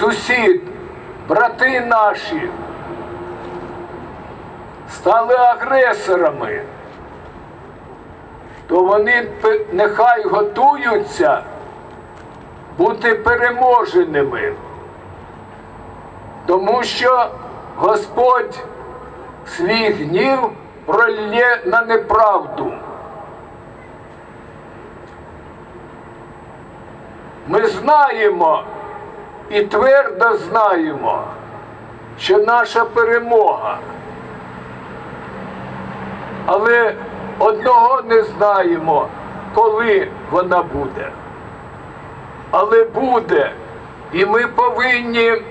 сусід, брати наші стали агресорами, то вони нехай готуються бути переможеними. Тому що Господь свій гнів пролє на неправду. Ми знаємо і твердо знаємо, що наша перемога. Але одного не знаємо, коли вона буде. Але буде. І ми повинні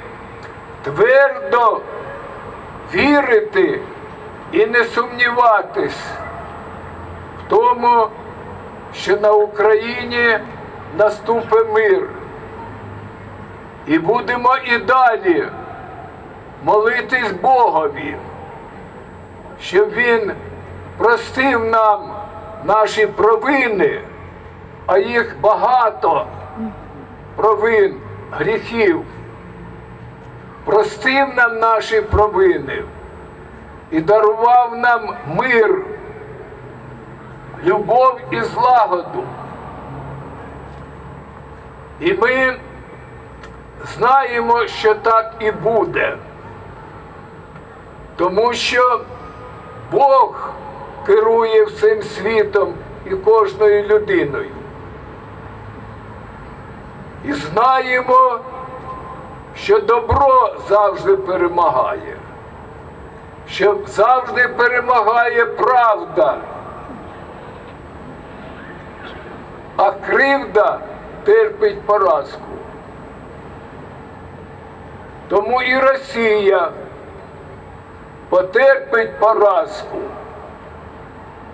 твердо вірити і не сумніватись в тому, що на Україні наступить мир. І будемо і далі молитись Богові, щоб Він простив нам наші провини, а їх багато провин, гріхів. Простив нам наші провини і дарував нам мир, любов і злагоду. І ми знаємо, що так і буде. Тому що Бог керує всім світом і кожною людиною. І знаємо, що добро завжди перемагає, що завжди перемагає правда, а кривда терпить поразку. Тому і Росія потерпить поразку.